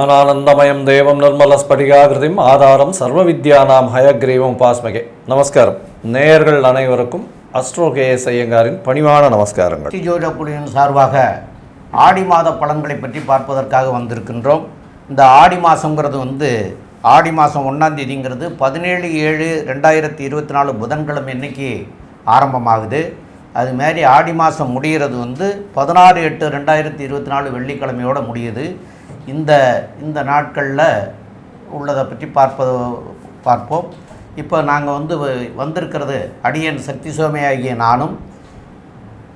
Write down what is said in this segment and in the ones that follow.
ஞானானந்தமயம் தேவம் நிர்மலஸ்படிகாகிருதிம் ஆதாரம் சர்வ வித்யா நாம் ஹயக்ரீவம் உபாஸ்மகே. நமஸ்காரம். நேயர்கள் அனைவருக்கும் அஸ்ட்ரோ கேஎஸ் ஐயங்காரின் பணிவான நமஸ்காரங்கள். ஜோதிட சார்பாக ஆடி மாத பலன்களை பற்றி பார்ப்பதற்காக வந்திருக்கின்றோம். இந்த ஆடி மாதங்கிறது வந்து ஆடி மாதம் ஒன்றாம் தேதிங்கிறது பதினேழு ஏழு ரெண்டாயிரத்தி இருபத்தி நாலு புதன்கிழமை இன்னைக்கு ஆரம்பமாகுது. அது மாதிரி ஆடி மாதம் முடிகிறது வந்து பதினாறு எட்டு ரெண்டாயிரத்தி இருபத்தி நாலு வெள்ளிக்கிழமையோடு முடியுது. இந்த இந்த நாட்களில் உள்ளதை பற்றி பார்ப்பது பார்ப்போம். இப்போ நாங்கள் வந்து வ- வந்திருக்கிறது அடியன் சக்தி சுவாமி ஆகிய நானும்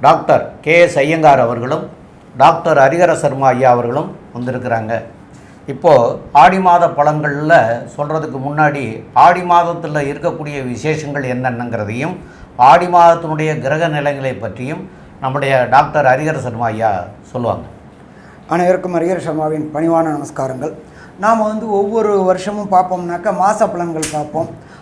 டாக்டர் கே எஸ் ஐயங்கார் அவர்களும் டாக்டர் ஹரிகர சர்மா ஐயா அவர்களும் வந்திருக்கிறாங்க. இப்போது ஆடி மாத பழங்களில் சொல்கிறதுக்கு முன்னாடி ஆடி மாதத்தில் இருக்கக்கூடிய விசேஷங்கள் என்னென்னங்கிறதையும் ஆடி மாதத்தினுடைய கிரக நிலைகளை பற்றியும் நம்முடைய டாக்டர் ஹரிகர சர்மா ஐயா சொல்லுவாங்க. அனைவருக்கும் அரியர் சர்மாவின் பணிவான நமஸ்காரங்கள். நாம் வந்து ஒவ்வொரு வருஷமும் பார்ப்போம்னாக்கா மாத பலன்கள் பார்ப்போம்.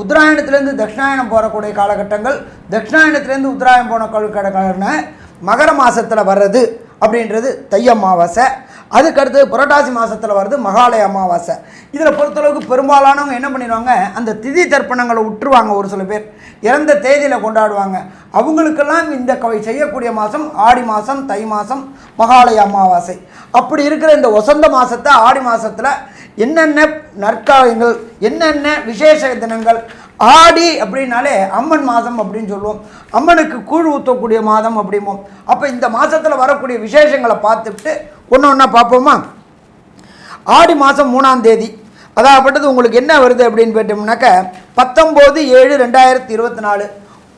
உத்தராயணத்துலேருந்து தட்சிணாயணம் போகக்கூடிய காலகட்டங்கள் தட்சிணாயணத்துலேருந்து உத்தராயணம் போன காலகட்டங்கள்னா மகர மாதத்தில் வர்றது அப்படின்றது தை அமாவாசை. அதுக்கடுத்து புரட்டாசி மாதத்தில் வருது மகாலய அமாவாசை. இதில் பொறுத்தளவுக்கு பெரும்பாலானவங்க என்ன பண்ணிடுவாங்க அந்த திதி தர்ப்பணங்களை விட்டுருவாங்க ஒரு சில பேர். இறந்த தேதியில் கொண்டாடுவாங்க. அவங்களுக்கெல்லாம் இந்த கவை செய்யக்கூடிய மாதம் ஆடி மாதம் தை மாதம் மகாலய அமாவாசை. அப்படி இருக்கிற இந்த வசந்த மாதத்தை ஆடி மாதத்தில் என்னென்ன நற்காலங்கள் என்னென்ன விசேஷ தினங்கள் ஆடி அப்படின்னாலே அம்மன் மாதம் அப்படின்னு சொல்லுவோம். அம்மனுக்கு கூழ் ஊற்றக்கூடிய மாதம் அப்படிம்போம். அப்போ இந்த மாதத்தில் வரக்கூடிய விசேஷங்களை பார்த்துட்டு ஒன்று ஒன்றா பார்ப்போமா? ஆடி மாதம் மூணாம் தேதி. அதாகப்பட்டது உங்களுக்கு என்ன வருது அப்படின்னு போயிட்டோம்னாக்க பத்தொம்போது ஏழு ரெண்டாயிரத்தி இருபத்தி நாலு.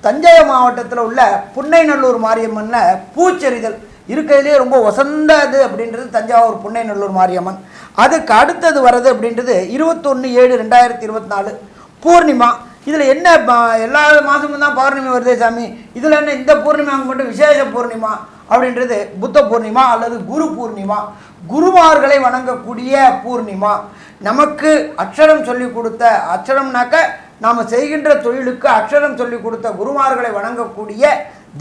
தஞ்சை மாவட்டத்தில் உள்ள புன்னைநல்லூர் மாரியம்மனில் பூச்செறிதல் இருக்கிறதுலே ரொம்ப வசந்த இது அப்படின்றது தஞ்சாவூர் புன்னைநல்லூர் மாரியம்மன். அதுக்கு அடுத்தது வர்றது அப்படின்றது இருபத்தொன்று ஏழு ரெண்டாயிரத்தி இருபத்தி நாலு பூர்ணிமா. இதில் என்ன எல்லா மாதமும் தான் பௌர்ணமி வருதே சாமி. இதில் என்ன இந்த பூர்ணிமாவுக்கு மட்டும் விசேஷ பூர்ணிமா அப்படின்றது புத்த பூர்ணிமா அல்லது குரு பூர்ணிமா. குருமார்களை வணங்கக்கூடிய பூர்ணிமா. நமக்கு அக்ஷரம் சொல்லி கொடுத்த அக்ஷரம்னாக்க நாம் செய்கின்ற தொழிலுக்கு அக்ஷரம் சொல்லி கொடுத்த குருமார்களை வணங்கக்கூடிய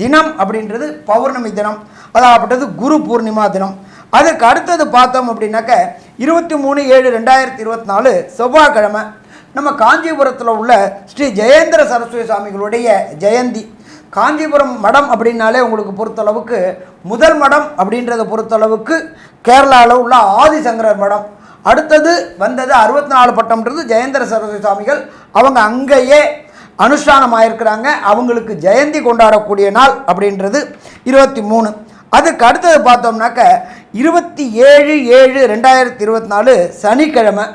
தினம் அப்படின்றது பௌர்ணமி தினம் அதாகப்பட்டது குரு பூர்ணிமா தினம். அதுக்கு அடுத்தது பார்த்தோம் அப்படின்னாக்க இருபத்தி மூணு ஏழு ரெண்டாயிரத்தி இருபத்தி நாலு செவ்வாய்க்கிழமை. நம்ம காஞ்சிபுரத்தில் உள்ள ஸ்ரீ ஜெயேந்திர சரஸ்வதி சுவாமிகளுடைய ஜெயந்தி. காஞ்சிபுரம் மடம் அப்படின்னாலே உங்களுக்கு பொறுத்தளவுக்கு முதல் மடம் அப்படின்றத பொறுத்தளவுக்கு கேரளாவில் உள்ள ஆதிசங்கரர் மடம். அடுத்தது வந்தது அறுபத்தி நாலு பட்டம்ன்றது ஜெயேந்திர சரஸ்வதி சுவாமிகள். அவங்க அங்கேயே அனுஷ்டானமாயிருக்கிறாங்க. அவங்களுக்கு ஜெயந்தி கொண்டாடக்கூடிய நாள் அப்படின்றது இருபத்தி மூணு. அதுக்கு அடுத்தது பார்த்தோம்னாக்க இருபத்தி ஏழு ஏழு ரெண்டாயிரத்தி இருபத்தி நாலு சனிக்கிழமை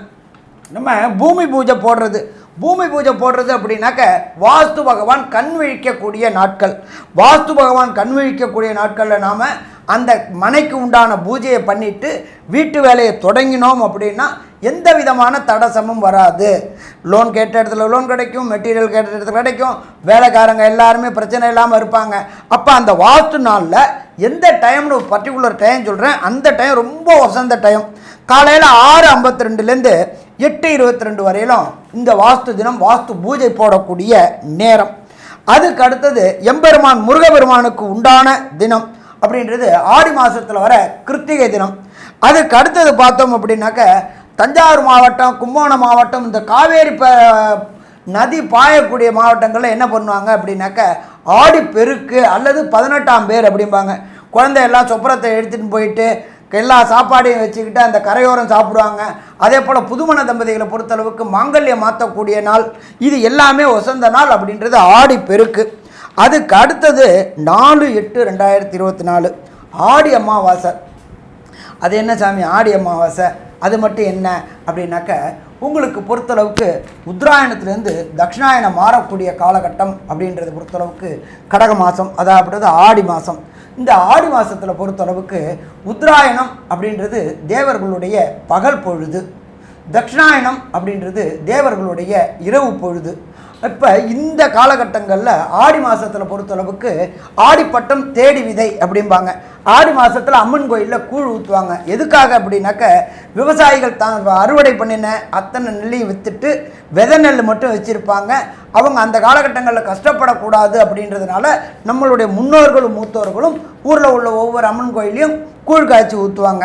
நம்ம பூமி பூஜை போடுறது. பூமி பூஜை போடுறது அப்படின்னாக்க வாஸ்து பகவான் கண் விழிக்கக்கூடிய நாட்கள். வாஸ்து பகவான் கண் விழிக்கக்கூடிய நாட்களில் நாம் அந்த மனைக்கு உண்டான பூஜையை பண்ணிவிட்டு வீட்டு வேலையை தொடங்கினோம் அப்படின்னா எந்த விதமான தடசமும் வராது. லோன் கேட்ட இடத்துல லோன் கிடைக்கும் மெட்டீரியல் கேட்ட இடத்துல கிடைக்கும். வேலைக்காரங்க எல்லாருமே பிரச்சனை இல்லாமல் இருப்பாங்க. அப்போ அந்த வாஸ்து நாளில் எந்த டைம்னு ஒரு பர்டிகுலர் டைம் சொல்கிறேன் அந்த டைம் ரொம்ப வசந்த டைம் காலையில் ஆறு ஐம்பத்தி ரெண்டுலேருந்து எட்டு இருபத்தி ரெண்டு வரையிலும் இந்த வாஸ்து தினம் வாஸ்து பூஜை போடக்கூடிய நேரம். அதுக்கு அடுத்தது எம்பெருமான் முருகபெருமானுக்கு உண்டான தினம். அப்படின்றது ஆடி மாதத்தில் வர கிருத்திகை தினம். அதுக்கு அடுத்தது பார்த்தோம் அப்படின்னாக்க தஞ்சாவூர் மாவட்டம் கும்போணம் மாவட்டம் இந்த காவேரி ப நதி பாயக்கூடிய மாவட்டங்களில் என்ன பண்ணுவாங்க அப்படின்னாக்க ஆடி பெருக்கு அல்லது பதினெட்டாம் பேர் அப்படிம்பாங்க. குழந்தை எல்லாம் சொப்பரத்தை எடுத்துகிட்டு போயிட்டு எல்லா சாப்பாடையும் வச்சுக்கிட்டு அந்த கரையோரம் சாப்பிடுவாங்க. அதே போல் புதுமண தம்பதிகளை பொறுத்தளவுக்கு மாங்கல்யம் மாற்றக்கூடிய நாள். இது எல்லாமே வசந்த நாள் அப்படின்றது ஆடி பெருக்கு. அதுக்கு அடுத்தது நாலு எட்டு ரெண்டாயிரத்தி இருபத்தி நாலு. ஆடி அமாவாசை. அது என்ன சாமி? ஆடி அமாவாசை. அது மட்டும் என்ன? அப்படின்னாக்க உங்களுக்கு பொறுத்தளவுக்கு உத்தராயணத்துலேருந்து தட்சிணாயணம் மாறக்கூடிய காலகட்டம் அப்படின்றத பொறுத்தளவுக்கு கடக மாதம் அதாவது ஆடி மாதம் இந்த ஆடி மாதத்தில் பொறுத்தளவுக்கு உத்தராயணம் அப்படின்றது தேவர்களுடைய பகல் பொழுது. தட்சிணாயணம் அப்படின்றது தேவர்களுடைய இரவு பொழுது. இப்போ இந்த காலகட்டங்களில் ஆடி மாதத்தில் பொறுத்தளவுக்கு ஆடிப்பட்டம் தேடி விதை அப்படிம்பாங்க. ஆடி மாதத்தில் அம்மன் கோயிலில் கூழ் ஊற்றுவாங்க எதுக்காக அப்படின்னாக்க விவசாயிகள் தான் அறுவடை பண்ணின அத்தனை நெல்லையும் விற்றுட்டு விதை நெல் மட்டும் வச்சுருப்பாங்க. அவங்க அந்த காலகட்டங்களில் கஷ்டப்படக்கூடாது அப்படின்றதுனால நம்மளுடைய முன்னோர்களும் மூத்தோர்களும் ஊரில் உள்ள ஒவ்வொரு அம்மன் கோயிலையும் கூழ் காய்ச்சி ஊற்றுவாங்க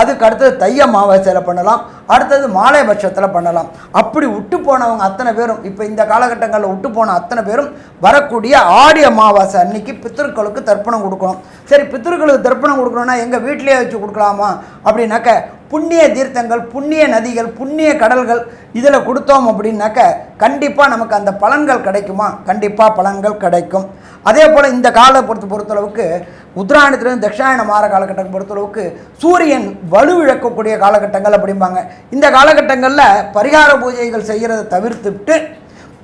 அதுக்கு அடுத்தது தைய அமாவாசையில் பண்ணலாம். அடுத்தது மாலை பட்சத்தில் பண்ணலாம். அப்படி விட்டு போனவங்க அத்தனை பேரும் இப்போ இந்த காலகட்டங்களில் விட்டு போன அத்தனை பேரும் வரக்கூடிய ஆடி அமாவாசை அன்னைக்கு பித்திருக்களுக்கு தர்ப்பணம் கொடுக்கணும். சரி பித்திருக்களுக்கு தர்ப்பணம் கொடுக்கணும்னா எங்கள் வீட்டிலே வச்சு கொடுக்கலாமா? அப்படின்னாக்க புண்ணிய தீர்த்தங்கள் புண்ணிய நதிகள் புண்ணிய கடல்கள் இதில் கொடுத்தோம் அப்படின்னாக்க கண்டிப்பாக நமக்கு அந்த பலன்கள் கிடைக்குமா? கண்டிப்பாக பலன்கள் கிடைக்கும். அதே போல் இந்த கால பொறுத்த பொறுத்தளவுக்கு உத்தராயணத்துலேருந்து தட்சிணாயணம் மாற காலகட்டம் பொறுத்தளவுக்கு சூரியன் வலுவிழக்கக்கூடிய காலகட்டங்கள் அப்படிம்பாங்க. இந்த காலகட்டங்களில் பரிகார பூஜைகள் செய்கிறத தவிர்த்துவிட்டு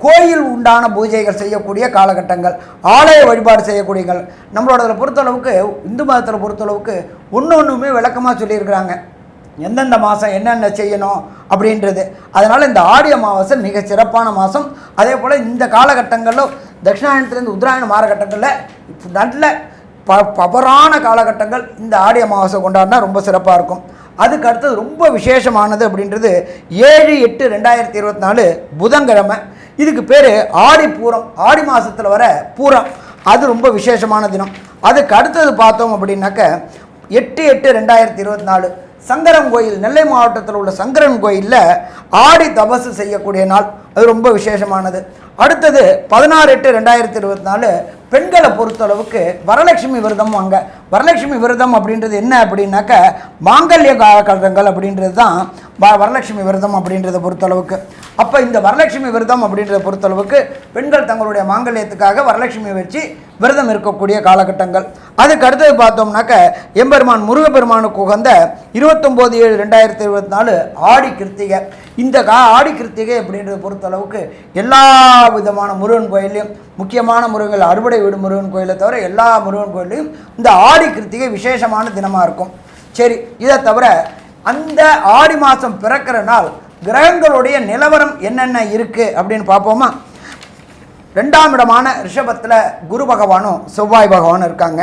கோயில் உண்டான பூஜைகள் செய்யக்கூடிய காலகட்டங்கள் ஆலய வழிபாடு செய்யக்கூடியங்கள். நம்மளோட பொறுத்தளவுக்கு இந்து மதத்தில் பொறுத்தளவுக்கு ஒன்று ஒன்றுமே விளக்கமாக சொல்லியிருக்கிறாங்க. எந்தெந்த மாதம் என்னென்ன செய்யணும் அப்படின்றது. அதனால் இந்த ஆடி அமாவாசை மிக சிறப்பான மாதம் அதே போல் இந்த காலகட்டங்களில் தட்சிணாயணத்துலேருந்து உத்தராயண மாறகட்டங்களில் நல்ல ப பவரான காலகட்டங்கள் இந்த ஆடி அமாவாசை கொண்டாடினா ரொம்ப சிறப்பாக இருக்கும். அதுக்கு அடுத்தது ரொம்ப விசேஷமானது அப்படின்றது ஏழு எட்டு ரெண்டாயிரத்தி இருபத்தி நாலு புதன்கிழமை. இதுக்கு பேர் ஆடி பூரம் ஆடி மாதத்தில் வர பூரம். அது ரொம்ப விசேஷமான தினம். அதுக்கு அடுத்தது பார்த்தோம் அப்படின்னாக்க எட்டு எட்டு ரெண்டாயிரத்தி இருபத்தி நாலு சங்கரன் கோயில் நெல்லை மாவட்டத்தில் உள்ள சங்கரன் கோயிலில் ஆடி தபசு செய்யக்கூடிய நாள். அது ரொம்ப விசேஷமானது. அடுத்தது பதினாறு எட்டு ரெண்டாயிரத்தி இருபத்தி நாலு பெண்களை பொறுத்தளவுக்கு வரலட்சுமி விரதம் அங்கே வரலட்சுமி விரதம் அப்படின்றது என்ன அப்படின்னாக்க மாங்கல்ய காலகட்டங்கள் அப்படின்றது தான் வரலட்சுமி விரதம் அப்படின்றத பொறுத்தளவுக்கு. அப்போ இந்த வரலட்சுமி விரதம் அப்படின்றத பொறுத்தளவுக்கு பெண்கள் தங்களுடைய மாங்கல்யத்துக்காக வரலட்சுமி வச்சு விரதம் இருக்கக்கூடிய காலகட்டங்கள். அதுக்கு அடுத்தது பார்த்தோம்னாக்க எம்பெருமான் முருகப்பெருமானுக்கு உகந்த இருபத்தொம்போது ஏழு ரெண்டாயிரத்தி இருபத்தி நாலு ஆடி கிருத்திகை. இந்த கா ஆடி கிருத்திகை அப்படின்றத பொறுத்தளவுக்கு எல்லா விதமான முருகன் கோயிலையும் முக்கியமான முருகன் அறுவடை வீடு முருகன் கோயிலை தவிர எல்லா முருகன் கோயிலையும் இந்த ஆடி கிருத்திகை விசேஷமான தினமாக இருக்கும். சரி இதை தவிர அந்த ஆடி மாதம் பிறக்கிற நாள் கிரகங்களுடைய நிலவரம் என்னென்ன இருக்குது அப்படின்னு பார்ப்போமா? ரெண்டாம் இடமான ரிஷபத்தில் குரு பகவானும் செவ்வாய் பகவானும் இருக்காங்க.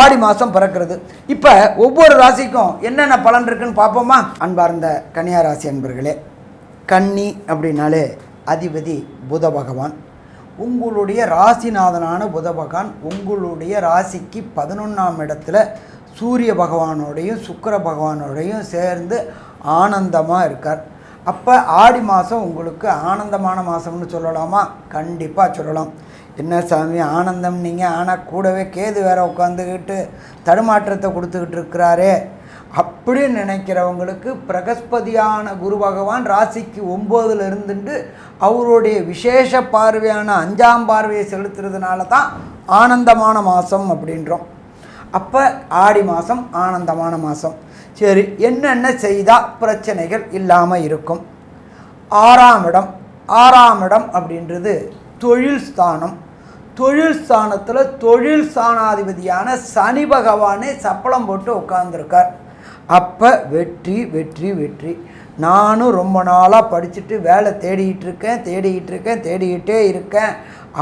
ஆடி மாதம் பிறக்கிறது. இப்போ ஒவ்வொரு ராசிக்கும் என்னென்ன பலன் இருக்குன்னு பார்ப்போமா? அன்பார்ந்த கன்னியா ராசி அன்பர்களே கன்னி அப்படின்னாலே அதிபதி புத பகவான். உங்களுடைய ராசிநாதனான புத பகவான் உங்களுடைய ராசிக்கு பதினொன்றாம் இடத்துல சூரிய பகவானோடையும் சுக்கிர பகவானோடையும் சேர்ந்து ஆனந்தமாக இருக்கார். அப்போ ஆடி மாதம் உங்களுக்கு ஆனந்தமான மாதம்னு சொல்லலாமா? கண்டிப்பாக சொல்லலாம். என்ன சாமி ஆனந்தம் நீங்கள் ஆனால் கூடவே கேது வேற உட்காந்துக்கிட்டு தடுமாற்றத்தை கொடுத்துக்கிட்டு இருக்கிறாரே. அப்படின்னு நினைக்கிறவங்களுக்கு பிரகஸ்பதியான குரு பகவான் ராசிக்கு ஒம்போதுல இருந்துட்டு அவருடைய விசேஷ பார்வையான அஞ்சாம் பார்வையை செலுத்துறதுனால தான் ஆனந்தமான மாதம் அப்படின்றோம். அப்போ ஆடி மாதம் ஆனந்தமான மாதம் சரி என்னென்ன செய்தால் பிரச்சனைகள் இல்லாமல் இருக்கும்? ஆறாம் இடம் ஆறாம் இடம் அப்படின்றது தொழில் ஸ்தானம். தொழில் ஸ்தானத்தில் தொழில் ஸ்தானாதிபதியான சனி பகவானே சப்பளம் போட்டு உட்காந்துருக்கார் அப்போ வெற்றி வெற்றி வெற்றி. நானும் ரொம்ப நாளாக படிச்சுட்டு வேலை தேடிக்கிட்டு இருக்கேன் தேடிக்கிட்டு இருக்கேன் தேடிக்கிட்டே இருக்கேன்.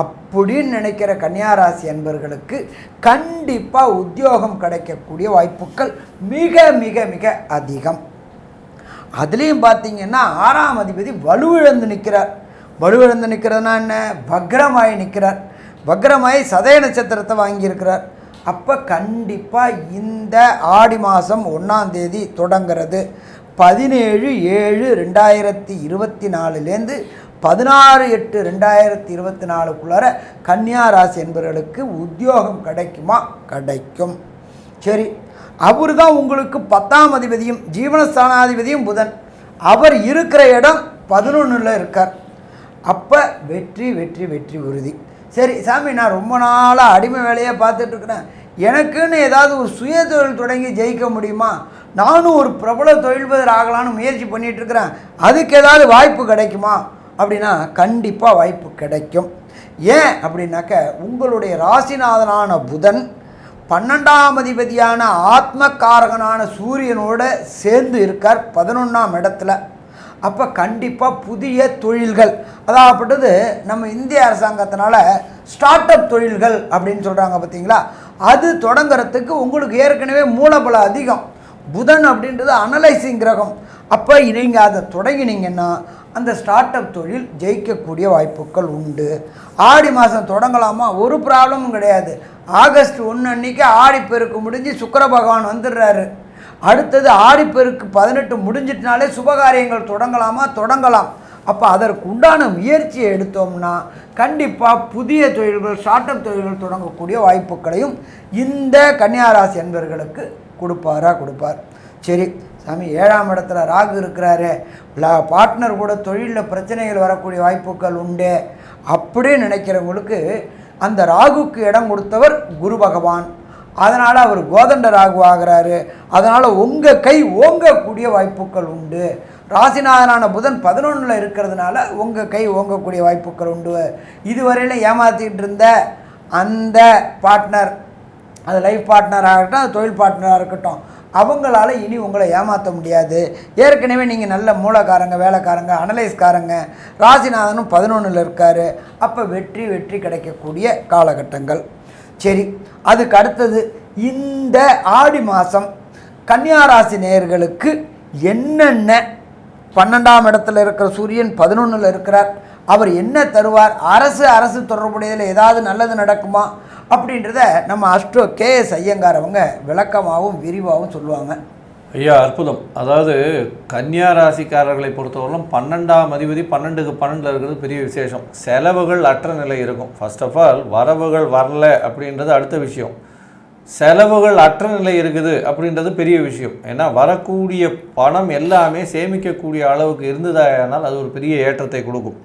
அப்படின்னு நினைக்கிற கன்னியாராசி அன்பர்களுக்கு கண்டிப்பாக உத்தியோகம் கிடைக்கக்கூடிய வாய்ப்புகள் மிக மிக மிக அதிகம். அதுலேயும் பார்த்தீங்கன்னா ஆறாம் அதிபதி வலுவிழந்து நிற்கிறார் வலுவிழந்து நிற்கிறதுனா என்ன? வக்ரமாய் நிற்கிறார். வக்ரமாய் சதய நட்சத்திரத்தை வாங்கியிருக்கிறார். அப்போ கண்டிப்பாக இந்த ஆடி மாதம் ஒன்றாந்தேதி தொடங்கிறது. பதினேழு ஏழு ரெண்டாயிரத்தி இருபத்தி நாலுலேருந்து பதினாறு எட்டு ரெண்டாயிரத்தி இருபத்தி நாலுக்குள்ளார கன்னியா ராசி என்பவர்களுக்கு உத்தியோகம் கிடைக்குமா? கிடைக்கும். சரி அவர் தான் உங்களுக்கு பத்தாம் அதிபதியும் ஜீவனஸ்தானாதிபதியும் புதன். அவர் இருக்கிற இடம் பதினொன்றில் இருக்கார். அப்போ வெற்றி வெற்றி வெற்றி உறுதி. சரி சாமி நான் ரொம்ப நாளாக அடிமை வேலையை பார்த்துட்ருக்குறேன் எனக்குன்னு ஏதாவது ஒரு சுய தொழில் தொடங்கி ஜெயிக்க முடியுமா? நானும் ஒரு பிரபல தொழில்பதர் ஆகலான்னு முயற்சி பண்ணிகிட்ருக்கிறேன் அதுக்கு ஏதாவது வாய்ப்பு கிடைக்குமா? அப்படின்னா கண்டிப்பாக வாய்ப்பு கிடைக்கும். ஏன் அப்படின்னாக்க உங்களுடைய ராசிநாதனான புதன் பன்னெண்டாம் அதிபதியான ஆத்மகாரகனான சூரியனோட சேர்ந்து இருக்கார் பதினொன்றாம் இடத்துல. அப்போ கண்டிப்பாக புதிய தொழில்கள். அதாகப்பட்டது நம்ம இந்திய அரசாங்கத்தினால ஸ்டார்ட் அப் தொழில்கள் அப்படின்னு சொல்கிறாங்க பார்த்தீங்களா அது தொடங்குறதுக்கு உங்களுக்கு ஏற்கனவே மூலபலம் அதிகம். புதன் அப்படின்றது அனலைசிங் கிரகம். அப்போ நீங்கள் அதை தொடங்கினீங்கன்னா அந்த ஸ்டார்ட் அப் தொழில் ஜெயிக்கக்கூடிய வாய்ப்புகள் உண்டு. ஆடி மாதம் தொடங்கலாமா? ஒரு ப்ராப்ளமும் கிடையாது. ஆகஸ்ட் ஒன்று அன்னைக்கு ஆடிப்பெருக்கு முடிஞ்சு சுக்கர பகவான் வந்துடுறாரு. அடுத்தது ஆடிப்பெருக்கு பதினெட்டு முடிஞ்சிட்டனாலே சுபகாரியங்கள் தொடங்கலாமா? தொடங்கலாம். அப்போ அதற்கு உண்டான முயற்சியை எடுத்தோம்னா கண்டிப்பாக புதிய தொழில்கள் ஸ்டார்ட் அப் தொழில்கள் தொடங்கக்கூடிய வாய்ப்புகளையும் இந்த கன்னியாராசி என்பர்களுக்கு கொடுப்பாரா கொடுப்பார். சரி சாமி ஏழாம் இடத்துல ராகு இருக்கிறாரு. பார்ட்னர் கூட தொழிலில் பிரச்சனைகள் வரக்கூடிய வாய்ப்புகள் உண்டு. அப்படின்னு நினைக்கிறவங்களுக்கு அந்த ராகுக்கு இடம் கொடுத்தவர் குரு பகவான். அதனால் அவர் கோதண்ட ராகு ஆகிறாரு அதனால் உங்கள் கை ஓங்கக்கூடிய வாய்ப்புகள் உண்டு. ராசிநாதனான புதன் பதினொன்றில் இருக்கிறதுனால உங்கள் கை ஓங்கக்கூடிய வாய்ப்புகள் உண்டு. இதுவரையிலும் ஏமாற்றிக்கிட்டு இருந்த அந்த பார்ட்னர் அது லைஃப் பார்ட்னராக இருக்கட்டும் அது தொழில் பார்ட்னராக இருக்கட்டும் அவங்களால இனி உங்களை ஏமாற்ற முடியாது. ஏற்கனவே நீங்கள் நல்ல மூலக்காரங்க வேலைக்காரங்க அனலைஸ்காரங்க ராசிநாதனும் பதினொன்றில் இருக்கார். அப்போ வெற்றி வெற்றி கிடைக்கக்கூடிய காலகட்டங்கள். சரி அதுக்கு அடுத்தது இந்த ஆடி மாதம் கன்னியாராசி நேயர்களுக்கு என்னென்ன பன்னெண்டாம் இடத்துல இருக்கிற சூரியன் பதினொன்றில் இருக்கிறார் அவர் என்ன தருவார் அரசு அரசு தொடர்புடையதில் ஏதாவது நல்லது நடக்குமா அப்படின்றத நம்ம அஸ்ட்ரோ கேஎஸ் ஐயங்கார் அவங்க விளக்கமாகவும் விரிவாகவும் சொல்லுவாங்க. ஐயா அற்புதம். அதாவது கன்னியா ராசிக்காரர்களை பொறுத்தவரையிலும் பன்னெண்டாம் அதிபதி பன்னெண்டுக்கு பன்னெண்டில் இருக்கிறது பெரிய விசேஷம். செலவுகள் அற்ற நிலை இருக்கும். ஃபர்ஸ்ட் ஆஃப் ஆல் வரவுகள் வரல அப்படின்றது அடுத்த விஷயம். செலவுகள் அற்ற நிலை இருக்குது அப்படின்றது பெரிய விஷயம். ஏன்னா வரக்கூடிய பணம் எல்லாமே சேமிக்கக்கூடிய அளவுக்கு இருந்ததானால் அது ஒரு பெரிய ஏற்றத்தை கொடுக்கும்.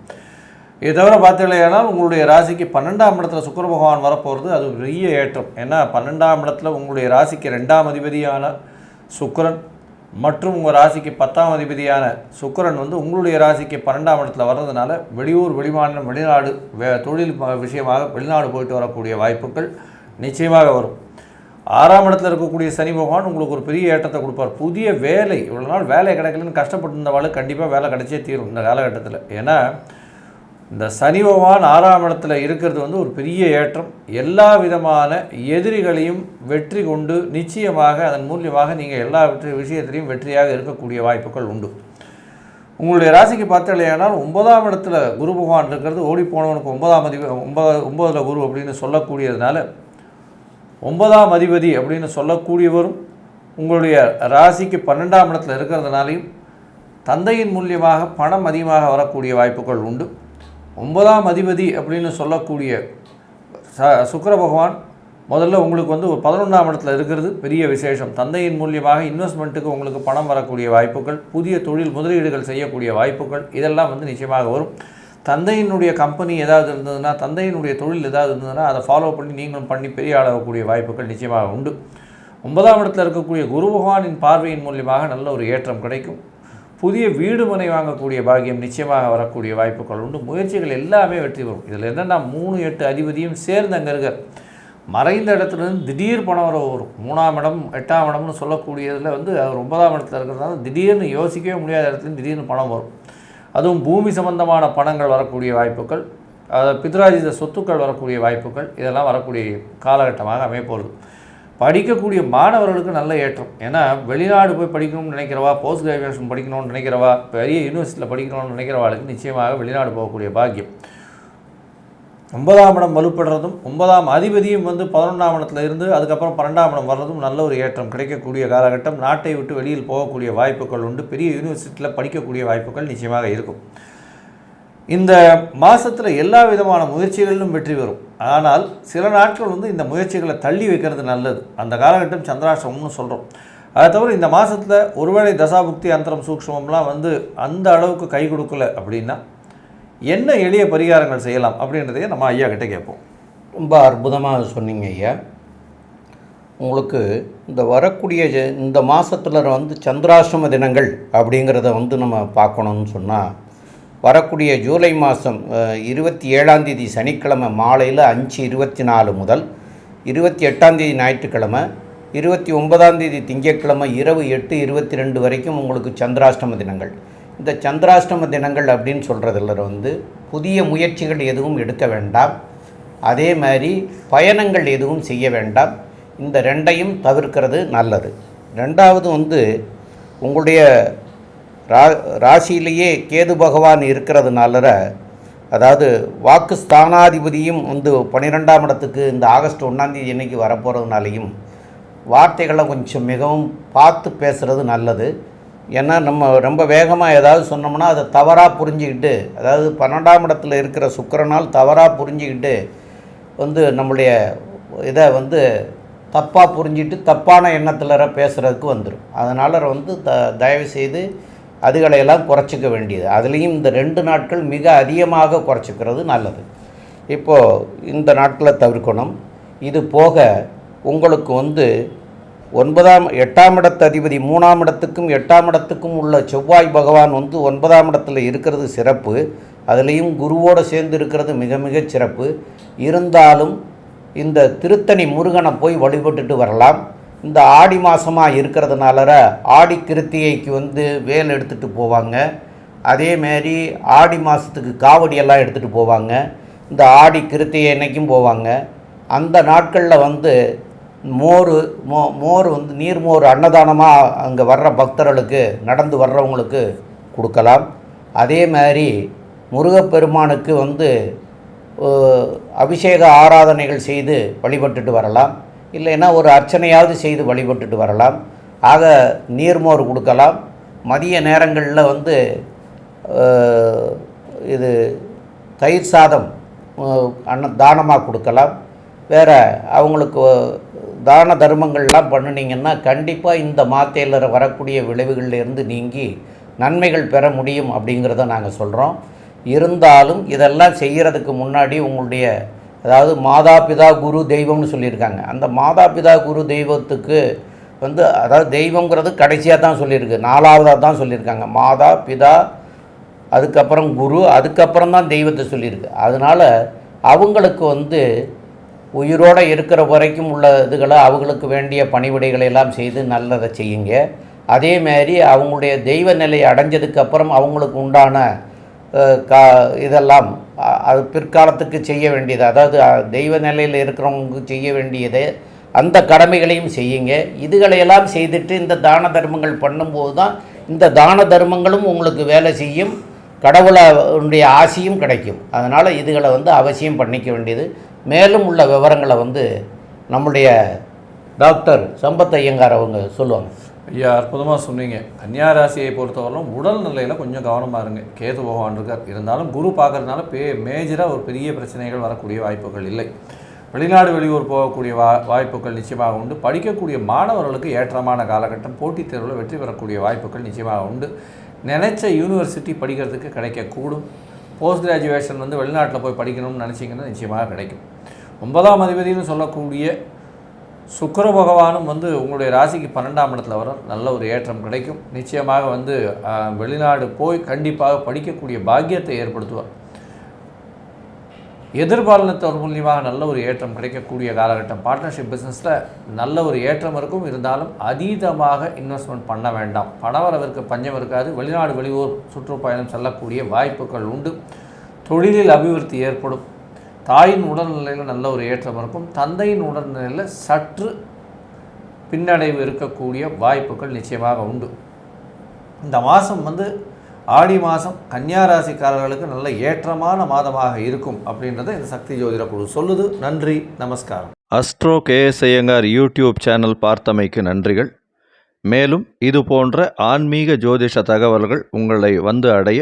இதை தவிர பார்த்தீங்களேனால் உங்களுடைய ராசிக்கு பன்னெண்டாம் இடத்துல சுக்கர பகவான் வரப்போகிறது அது பெரிய ஏற்றம். ஏன்னா பன்னெண்டாம் இடத்துல உங்களுடைய ராசிக்கு ரெண்டாம் அதிபதியான சுக்கிரன் மற்றும் உங்கள் ராசிக்கு பத்தாம் அதிபதியான சுக்கரன் வந்து உங்களுடைய ராசிக்கு பன்னெண்டாம் இடத்துல வர்றதுனால வெளியூர் வெளிமாநிலம் வெளிநாடு வே தொழில் விஷயமாக வெளிநாடு போயிட்டு வரக்கூடிய வாய்ப்புகள் நிச்சயமாக வரும். ஆறாம் இடத்துல இருக்கக்கூடிய சனி பகவான் உங்களுக்கு ஒரு பெரிய ஏற்றத்தை கொடுப்பார். புதிய வேலை இவ்வளோ நாள் வேலை கிடைக்கலன்னு கஷ்டப்பட்டு இருந்தவாள் கண்டிப்பாக வேலை கிடைச்சே தீரும் இந்த காலகட்டத்தில். ஏன்னா இந்த சனி பகவான் ஆறாம் இடத்துல இருக்கிறது வந்து ஒரு பெரிய ஏற்றம். எல்லா விதமான எதிரிகளையும் வெற்றி கொண்டு நிச்சயமாக அதன் மூலியமாக நீங்கள் எல்லா வெற்றி விஷயத்திலையும் வெற்றியாக இருக்கக்கூடிய வாய்ப்புகள் உண்டு. உங்களுடைய ராசிக்கு பார்த்தாலேயானால் ஒன்பதாம் இடத்துல குரு பகவான் இருக்கிறது. ஓடி போனவனுக்கு ஒன்பதாம் அதிபதி ஒன்பது ஒன்பதில் குரு அப்படின்னு சொல்லக்கூடியதுனால ஒன்பதாம் அதிபதி அப்படின்னு சொல்லக்கூடியவரும் உங்களுடைய ராசிக்கு பன்னெண்டாம் இடத்துல இருக்கிறதுனாலையும் தந்தையின் மூலியமாக பணம் அதிகமாக வரக்கூடிய வாய்ப்புகள் உண்டு. ஒன்பதாம் அதிபதி அப்படின்னு சொல்லக்கூடிய ச சுக்கர பகவான் முதல்ல உங்களுக்கு வந்து ஒரு பதினொன்றாம் இடத்துல இருக்கிறது பெரிய விசேஷம். தந்தையின் மூலியமாக இன்வெஸ்ட்மெண்ட்டுக்கு உங்களுக்கு பணம் வரக்கூடிய வாய்ப்புகள் புதிய தொழில் முதலீடுகள் செய்யக்கூடிய வாய்ப்புகள் இதெல்லாம் வந்து நிச்சயமாக வரும். தந்தையினுடைய கம்பெனி ஏதாவது இருந்ததுன்னா தந்தையினுடைய தொழில் ஏதாவது இருந்ததுன்னா அதை ஃபாலோ பண்ணி நீங்களும் பண்ணி பெரிய ஆளாகக்கூடிய வாய்ப்புகள் நிச்சயமாக உண்டு. ஒன்பதாம் இடத்துல இருக்கக்கூடிய குரு பகவானின் பார்வையின் மூலியமாக நல்ல ஒரு ஏற்றம் கிடைக்கும். புதிய வீடு மனை வாங்கக்கூடிய பாகியம் நிச்சயமாக வரக்கூடிய வாய்ப்புகள் உண்டு. முயற்சிகள் எல்லாமே வெற்றி பெறும். இதில் என்னென்னா மூணு எட்டு அதிபதியும் சேர்ந்து அங்கே இருக்க மறைந்த இடத்துலேருந்து திடீர் பணம் வர வரும். மூணாம் இடம் எட்டாம் இடம்னு சொல்லக்கூடியதில் வந்து அவர் ஒன்பதாம் இடத்துல இருக்கிறதுனால திடீர்னு யோசிக்கவே முடியாத இடத்துல திடீர்னு பணம் வரும். அதுவும் பூமி சம்பந்தமான பணங்கள் வரக்கூடிய வாய்ப்புகள் அதாவது பித்ராஜித சொத்துக்கள் வரக்கூடிய வாய்ப்புகள் இதெல்லாம் வரக்கூடிய காலகட்டமாக அமையப்போகிறது படிக்கக்கூடிய மாணவர்களுக்கு நல்ல ஏற்றம். ஏன்னா வெளிநாடு போய் படிக்கணும்னு நினைக்கிறவா போஸ்ட் கிராஜுவேஷன் படிக்கணும்னு நினைக்கிறவா பெரிய யூனிவர்சிட்டியில் படிக்கணும்னு நினைக்கிறவாளுக்கு நிச்சயமாக வெளிநாடு போகக்கூடிய பாக்கியம். ஒன்பதாம் இடம் வலுப்படுறதும் ஒன்பதாம் அதிபதியும் வந்து பதினொன்றாம் இடத்துல இருந்து அதுக்கப்புறம் பன்னெண்டாம் இடம் வர்றதும் நல்ல ஒரு ஏற்றம். கிடைக்கக்கூடிய காலகட்டம் நாட்டை விட்டு வெளியில் போகக்கூடிய வாய்ப்புகள் உண்டு. பெரிய யூனிவர்சிட்டியில் படிக்கக்கூடிய வாய்ப்புகள் நிச்சயமாக இருக்கும். இந்த மாதத்தில் எல்லா விதமான முயற்சிகளிலும் வெற்றி பெறும். ஆனால் சில நாட்கள் வந்து இந்த முயற்சிகளை தள்ளி வைக்கிறது நல்லது. அந்த காலகட்டம் சந்திராஷ்டமம்னு சொல்கிறோம் அதை தவிர இந்த மாதத்தில் ஒருவேளை தசாபுக்தி அந்தரம் சூக்ஷ்மம்லாம் வந்து அந்த அளவுக்கு கை கொடுக்கல அப்படின்னா என்ன எளிய பரிகாரங்கள் செய்யலாம் அப்படின்றதையே நம்ம ஐயா கிட்டே கேட்போம். ரொம்ப அற்புதமாக சொன்னீங்க ஐயா. உங்களுக்கு இந்த வரக்கூடிய இந்த மாதத்தில் வந்து சந்திராசிரம தினங்கள் அப்படிங்கிறத வந்து நம்ம பார்க்கணும்னு சொன்னால் வரக்கூடிய ஜூலை மாதம் இருபத்தி ஏழாந்தேதி சனிக்கிழமை மாலையில் அஞ்சு இருபத்தி நாலு முதல் இருபத்தி எட்டாந்தேதி ஞாயிற்றுக்கிழமை இருபத்தி ஒன்பதாம் தேதி திங்கட்கிழமை இரவு எட்டு இருபத்தி ரெண்டு வரைக்கும் உங்களுக்கு சந்திராஷ்டம தினங்கள். இந்த சந்திராஷ்டம தினங்கள் அப்படின்னு சொல்கிறதுல வந்து புதிய முயற்சிகள் எதுவும் எடுக்க வேண்டாம். அதே மாதிரி பயணங்கள் எதுவும் செய்ய வேண்டாம். இந்த ரெண்டையும் தவிர்க்கிறது நல்லது. ரெண்டாவது வந்து உங்களுடைய ரா ராசியிலேயே கேது பகவான் இருக்கிறதுனால அதாவது வாக்கு ஸ்தானாதிபதியும் வந்து பன்னிரெண்டாம் இடத்துக்கு இந்த ஆகஸ்ட் ஒன்றாந்தேதி அன்னைக்கு வரப்போகிறதுனாலையும் வார்த்தைகளை கொஞ்சம் மிகவும் பார்த்து பேசுகிறது நல்லது. ஏன்னா நம்ம ரொம்ப வேகமாக ஏதாவது சொன்னோம்னா அதை தவறாக புரிஞ்சுக்கிட்டு அதாவது பன்னெண்டாம் இடத்துல இருக்கிற சுக்கரனால் தவறாக புரிஞ்சுக்கிட்டு வந்து நம்முடைய இதை வந்து தப்பாக புரிஞ்சிட்டு தப்பான எண்ணத்தில் பேசுகிறதுக்கு வந்துடும் அதனால் வந்து த தயவுசெய்து அதுகளையெல்லாம் குறைச்சிக்க வேண்டியது. அதுலேயும் இந்த ரெண்டு நாட்கள் மிக அதிகமாக குறைச்சிக்கிறது நல்லது. இப்போது இந்த நாட்களை தவிர்க்கணும். இது போக உங்களுக்கு வந்து ஒன்பதாம் எட்டாம் இடத்து அதிபதி மூணாம் இடத்துக்கும் எட்டாம் இடத்துக்கும் உள்ள செவ்வாய் பகவான் வந்து ஒன்பதாம் இடத்துல இருக்கிறது சிறப்பு. அதுலேயும் குருவோடு சேர்ந்து இருக்கிறது மிக மிக சிறப்பு. இருந்தாலும் இந்த திருத்தணி முருகனை போய் வழிபட்டுட்டு வரலாம். இந்த ஆடி மாதமாக இருக்கிறதுனால ஆடி கிருத்திகைக்கு வந்து வேல் எடுத்துகிட்டு போவாங்க. அதேமாரி ஆடி மாதத்துக்கு காவடியெல்லாம் எடுத்துகிட்டு போவாங்க. இந்த ஆடி கிருத்திகை அன்னைக்கும் போவாங்க. அந்த நாட்களில் வந்து மோர் மோ மோர் வந்து நீர்மோர் அன்னதானமாக அங்கே வர்ற பக்தர்களுக்கு நடந்து வர்றவங்களுக்கு கொடுக்கலாம். அதே மாதிரி முருகப்பெருமானுக்கு வந்து அபிஷேக ஆராதனைகள் செய்து வழிபட்டுட்டு வரலாம். இல்லைன்னா ஒரு அர்ச்சனையாவது செய்து வழிபட்டுட்டு வரலாம். ஆக நீர்மோர் கொடுக்கலாம். மதிய நேரங்களில் வந்து இது தயிர் சாதம் அன்ன தானமாக கொடுக்கலாம். வேறு அவங்களுக்கு தான தர்மங்கள்லாம் பண்ணினீங்கன்னா கண்டிப்பாக இந்த மாத்தையில் வரக்கூடிய விளைவுகள்ல இருந்து நீங்கி நன்மைகள் பெற முடியும் அப்படிங்கிறத நாங்கள் சொல்கிறோம் இருந்தாலும் இதெல்லாம் செய்கிறதுக்கு முன்னாடி உங்களுடைய அதாவது மாதா பிதா குரு தெய்வம்னு சொல்லியிருக்காங்க. அந்த மாதா பிதா குரு தெய்வத்துக்கு வந்து அதாவது தெய்வங்கிறது கடைசியாக தான் சொல்லியிருக்கு. நாலாவதாக தான் சொல்லியிருக்காங்க. மாதா பிதா அதுக்கப்புறம் குரு அதுக்கப்புறம் தான் தெய்வத்தை சொல்லியிருக்கு. அதனால் அவங்களுக்கு வந்து உயிரோடு இருக்கிற வரைக்கும் உள்ள இதுகளை அவங்களுக்கு வேண்டிய பணிவிடைகளை எல்லாம் செய்து நல்லதை செய்யுங்க. அதேமாரி அவங்களுடைய தெய்வ நிலை அடைஞ்சதுக்கப்புறம் அவங்களுக்கு உண்டான கா இதெல்லாம் அது பிற்காலத்துக்கு செய்ய வேண்டியது. அதாவது தெய்வ நிலையில் இருக்கிறவங்களுக்கு செய்ய வேண்டியது. அந்த கடமைகளையும் செய்யுங்க. இதுகளையெல்லாம் செய்துட்டு இந்த தான தர்மங்கள் பண்ணும்போது தான் இந்த தான தர்மங்களும் உங்களுக்கு வேலை செய்யும். கடவுளுடைய ஆசையும் கிடைக்கும். அதனால் இதுகளை வந்து அவசியம் பண்ணிக்க வேண்டியது. மேலும் உள்ள விவரங்களை வந்து நம்முடைய டாக்டர் சம்பத் ஐயங்கார் அவங்க சொல்லுவாங்க. ஐயா அற்புதமாக சொன்னீங்க. கன்னியா ராசியை பொறுத்தவரையிலும் உடல் நிலையில் கொஞ்சம் கவனமாக இருங்க. கேது பகவான் இருக்கார். இருந்தாலும் குரு பார்க்கறதுனால பே மேஜராக ஒரு பெரிய பிரச்சனைகள் வரக்கூடிய வாய்ப்புகள் இல்லை. வெளிநாடு வெளியூர் போகக்கூடிய வா வாய்ப்புகள் நிச்சயமாக உண்டு. படிக்கக்கூடிய மாணவர்களுக்கு ஏற்றமான காலகட்டம். போட்டித் தேர்வில் வெற்றி பெறக்கூடிய வாய்ப்புகள் நிச்சயமாக உண்டு. நினைச்ச யூனிவர்சிட்டி படிக்கிறதுக்கு கிடைக்கக்கூடும். போஸ்ட் கிராஜுவேஷன் வந்து வெளிநாட்டில் போய் படிக்கணும்னு நினச்சிங்கன்னா நிச்சயமாக கிடைக்கும். ஒன்பதாம் அதிபதினு சொல்லக்கூடிய சுக்கர பகவானும் வந்து உங்களுடைய ராசிக்கு பன்னெண்டாம் இடத்துல வர நல்ல ஒரு ஏற்றம் கிடைக்கும். நிச்சயமாக வந்து வெளிநாடு போய் கண்டிப்பாக படிக்கக்கூடிய பாக்கியத்தை ஏற்படுத்துவார். எதிர்பாலினத்தவர் மூலியமாக நல்ல ஒரு ஏற்றம் கிடைக்கக்கூடிய காலகட்டம். பார்ட்னர்ஷிப் பிஸ்னஸில் நல்ல ஒரு ஏற்றம் இருக்கும். இருந்தாலும் அதீதமாக இன்வெஸ்ட்மெண்ட் பண்ண வேண்டாம். பணவரவிற்கு பஞ்சம் இருக்காது. வெளிநாடு வெளியூர் சுற்றுப்பயணம் செல்லக்கூடிய வாய்ப்புகள் உண்டு. தொழிலில் அபிவிருத்தி ஏற்படும். தாயின் உடல்நிலையில் நல்ல ஒரு ஏற்றம் இருக்கும். தந்தையின் உடல்நிலையில் சற்று பின்னடைவு இருக்கக்கூடிய வாய்ப்புகள் நிச்சயமாக உண்டு. இந்த மாதம் வந்து ஆடி மாதம் கன்னியாராசிக்காரர்களுக்கு நல்ல ஏற்றமான மாதமாக இருக்கும் அப்படின்றத இந்த சக்தி ஜோதிட குழு சொல்லுது. நன்றி நமஸ்காரம். Astro KS Iyengar YouTube channel பார்த்தமைக்கு நன்றிகள். மேலும் இது போன்ற ஆன்மீக ஜோதிஷ தகவல்கள் உங்களை வந்து அடைய